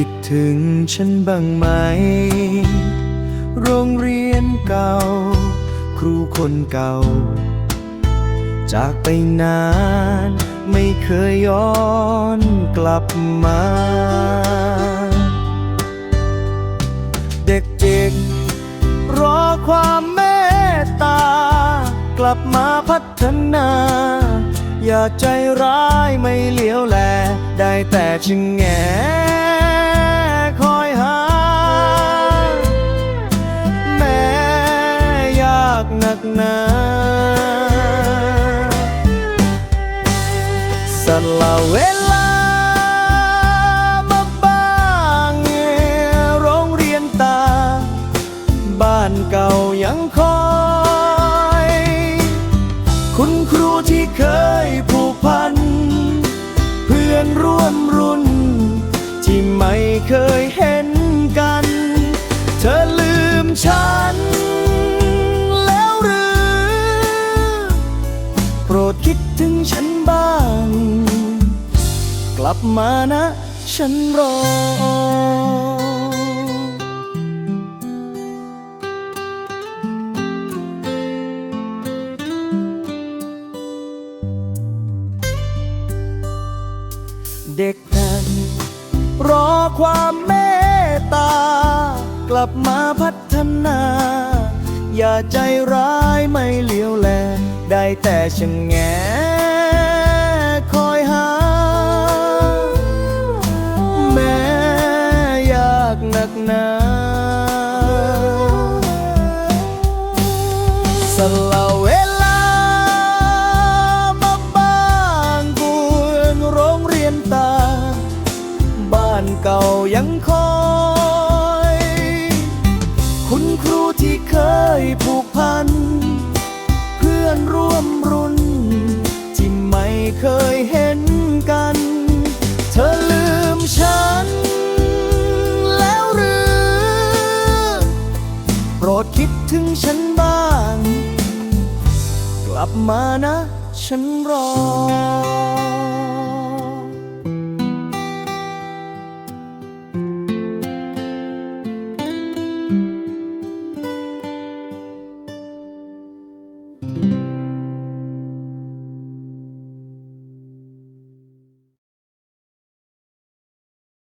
คิดถึงฉันบ้างไหม โรงเรียนเก่า ครูคนเก่า จากไปนานไม่เคยย้อนกลับมา เด็กๆ รอความเมตตา กลับมาพัฒนา อย่าใจร้ายไม่เลี้ยวแล ได้แต่ชะแงากหนักหนาสละเวลามาบ้างโรงเรียนตา บ้านเก่ายังคอย คุณครูที่เคยผูกพัน เพื่อนร่วมรุ่น ที่ไม่เคยเห็นกัน บ้าง กลับมานะฉันรอ เด็กนั้นรอความเมตตา กลับมาพัฒนา อย่าใจร้ายไม่เลี้ยวแล ได้แต่ชะแง นักหนาสละเวลามาบ้างกวนโรงเรียนตา บ้านเก่ายังคอย คุณครูที่เคยผูกพัน เพื่อนร่วมรุ่น ที่ไม่เคยเห็น ถึงฉันบ้าง กลับมานะ ฉันรอ